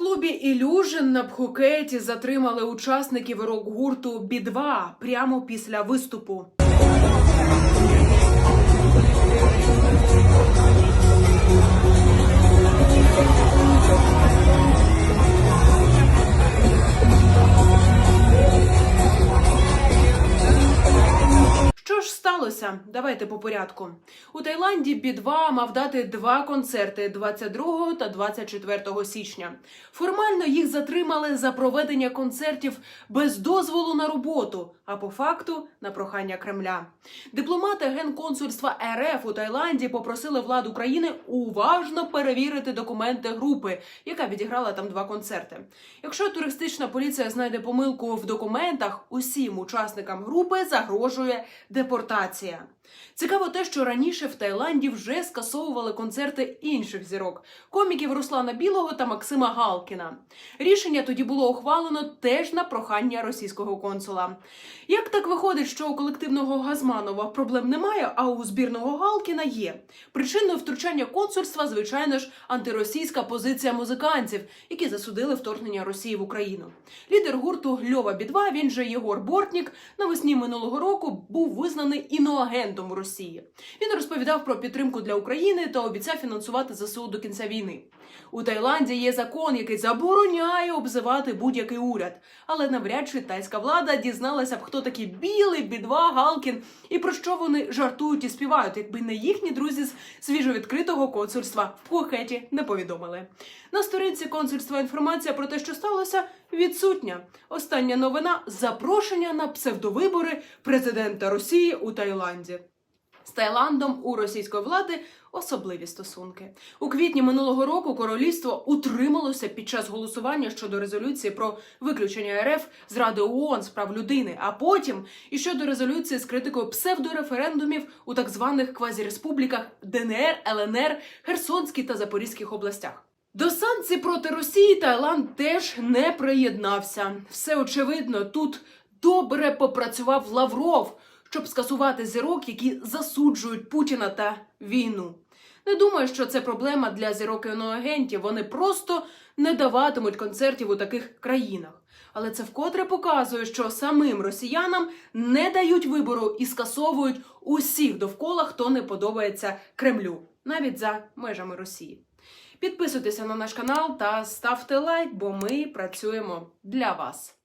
клубі Ілюжин на Пхукеті затримали учасників рок-гурту Бі-2 прямо після виступу. Сталося? Давайте по порядку. У Таїланді Бі-2 мав дати два концерти 22 та 24 січня. Формально їх затримали за проведення концертів без дозволу на роботу, а по факту на прохання Кремля. Дипломати генконсульства РФ у Таїланді попросили владу країни уважно перевірити документи групи, яка відіграла там два концерти. Якщо туристична поліція знайде помилку в документах, усім учасникам групи загрожує депортація. Цікаво те, що раніше в Таїланді вже скасовували концерти інших зірок коміків Руслана Білого та Максима Галкіна. Рішення тоді було ухвалено теж на прохання російського консула. Як так виходить, що у колективного Газманова проблем немає, а у збірного Галкіна є? Причиною втручання консульства, звичайно ж, антиросійська позиція музикантів, які засудили вторгнення Росії в Україну. Лідер гурту Льова Бідва, він же Єгор Бортнік, навесні минулого року був визнаний іноагентом Росії. Він розповідав про підтримку для України та обіцяв фінансувати ЗСУ до кінця війни. У Таїланді є закон, який забороняє обзивати будь-який уряд. Але навряд чи тайська влада дізналася б, хто такі білий, бідва, Галкін і про що вони жартують і співають, якби не їхні друзі з свіжовідкритого консульства в Пхукеті не повідомили. На сторінці консульства інформація про те, що сталося, відсутня. Остання новина запрошення на псевдовибори президента Росії у Таїланді. З Таїландом у російської влади особливі стосунки. У квітні минулого року королівство утрималося під час голосування щодо резолюції про виключення РФ з Ради ООН з прав людини, а потім і щодо резолюції з критикою псевдореферендумів у так званих квазіреспубліках ДНР, ЛНР, Херсонській та Запорізьких областях. До санкцій проти Росії Таїланд теж не приєднався. Все очевидно, тут добре попрацював Лавров, щоб скасувати зірок, які засуджують Путіна та війну. Не думаю, що це проблема для зірок іноагентів. Вони просто не даватимуть концертів у таких країнах. Але це вкотре показує, що самим росіянам не дають вибору і скасовують усіх довкола, хто не подобається Кремлю, навіть за межами Росії. Підписуйтеся на наш канал та ставте лайк, бо ми працюємо для вас.